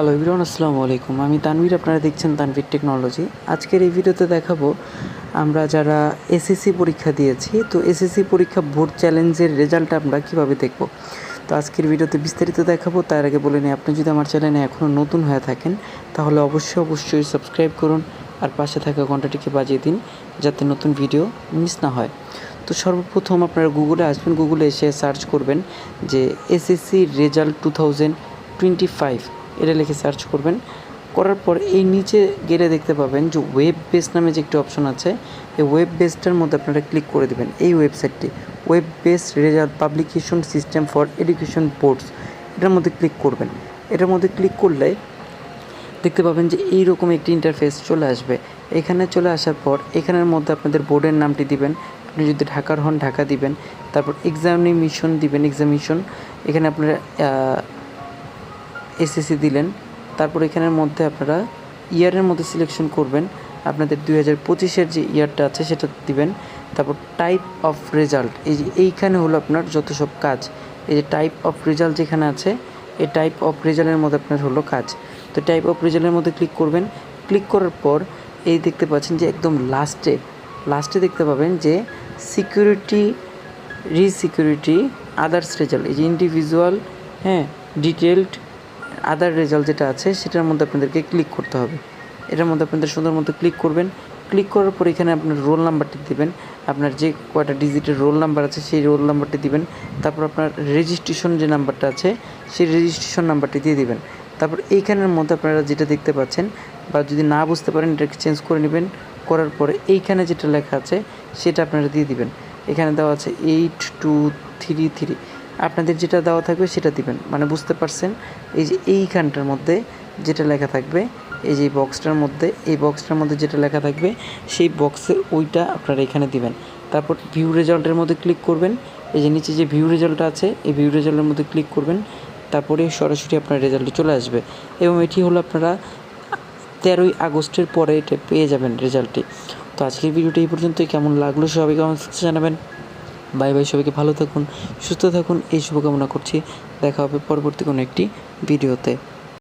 Hello ইবরান আসসালামু আলাইকুম আমি তানভীর, আপনারা দেখছেন তানভীর টেকনোলজি আজকের এই ভিডিওতে দেখাবো, আমরা যারা এসএসসি পরীক্ষা দিয়েছি, তো এসএসসি পরীক্ষা বোর্ড চ্যালেঞ্জের রেজাল্ট আমরা কীভাবে দেখব? তো আজকের ভিডিওতে বিস্তারিত দেখাবো। তার আগে বলে নিই, আপনি যদি আমার চ্যানেলে এখনও নতুন হয়ে থাকেন, তাহলে অবশ্যই অবশ্যই সাবস্ক্রাইব করুন আর পাশে থাকা ঘন্টাটিকে বাজিয়ে দিন, যাতে নতুন ভিডিও মিস না হয়। তো সর্বপ্রথম আপনারা গুগলে আসবেন। গুগলে এসে সার্চ করবেন যে SSC result two thousand twenty five. এটা লিখে সার্চ করবেন। করার পর এই নিচে গেলে দেখতে পাবেন যে ওয়েব বেস নামে যে একটি অপশন আছে, এই ওয়েব বেসটার মধ্যে আপনারা ক্লিক করে দেবেন এই ওয়েবসাইটটি web based result publication system for education boards এটার মধ্যে ক্লিক করবেন। এটার মধ্যে ক্লিক করলে দেখতে পাবেন যে এইরকম একটি ইন্টারফেস চলে আসবে। এখানে চলে আসার পর এখানের মধ্যে আপনাদের বোর্ডের নামটি দিবেন। আপনি যদি ঢাকার হন, ঢাকা দিবেন। তারপর এক্সামিনেশন দিবেন এক্সামিনেশন এখানে আপনারা এসএসসি দিলেন। তারপর এখানের মধ্যে আপনারা ইয়ারের মধ্যে সিলেকশন করবেন। আপনাদের দুই হাজার পঁচিশের যে ইয়ারটা আছে সেটা দিবেন। তারপর টাইপ অফ রেজাল্ট এই যে এইখানে হলো আপনার যত সব কাজ। এই যে টাইপ অফ রেজাল্ট যেখানে আছে, এই টাইপ অফ রেজাল্টের মধ্যে আপনার হলো কাজ। তো টাইপ অফ রেজাল্টের মধ্যে ক্লিক করবেন। ক্লিক করার পর এই দেখতে পাচ্ছেন যে একদম লাস্টে লাস্টে দেখতে পাবেন যে সিকিউরিটি রিসিকিউরিটি আদার্স রেজাল্ট এই যে ইন্ডিভিজুয়াল হ্যাঁ ডিটেলড আদার রেজাল্ট যেটা আছে, সেটার মধ্যে আপনাদেরকে ক্লিক করতে হবে। এটার মধ্যে আপনাদের সুন্দর মতো ক্লিক করবেন। ক্লিক করার পর এখানে আপনার রোল নাম্বারটি দিবেন। আপনার যে কয়টা ডিজিটের রোল নাম্বার আছে, সেই রোল নাম্বারটি দিবেন। তারপর আপনার রেজিস্ট্রেশন যে নাম্বারটা আছে, সেই রেজিস্ট্রেশন নাম্বারটি দিয়ে দিবেন। তারপর এইখানের মধ্যে আপনারা যেটা দেখতে পাচ্ছেন বা যদি না বুঝতে পারেন, এটাকে চেঞ্জ করে নেবেন। করার পরে এইখানে যেটা লেখা আছে, সেটা আপনারা দিয়ে দিবেন। এখানে দেওয়া আছে এইট টু থ্রি থ্রি আপনাদের যেটা দেওয়া থাকবে সেটা দিবেন। মানে বুঝতে পারছেন? এই যে এইখানটার মধ্যে যেটা লেখা থাকবে, এই যে বক্সটার মধ্যে, এই বক্সটার মধ্যে যেটা লেখা থাকবে, সেই বক্সের ওইটা আপনারা এখানে দিবেন। তারপর ভিউ রেজাল্টের মধ্যে ক্লিক করবেন। এই যে নিচে যে ভিউ রেজাল্টটা আছে, এই ভিউ রেজাল্টের মধ্যে ক্লিক করবেন। তারপরে সরাসরি আপনার রেজাল্টে চলে আসবে। এবং এটি হলো আপনারা তেরোই আগস্টের পরে এটা পেয়ে যাবেন রেজাল্টটি তো আজকের ভিডিওটি এই পর্যন্তই। কেমন লাগল সবাই কেমন জানাবেন। বাই বাই সবাইকে ভালো থাকুন, সুস্থ থাকুন, এই শুভকামনা করছি। দেখা হবে পরবর্তী কোনো একটি ভিডিওতে।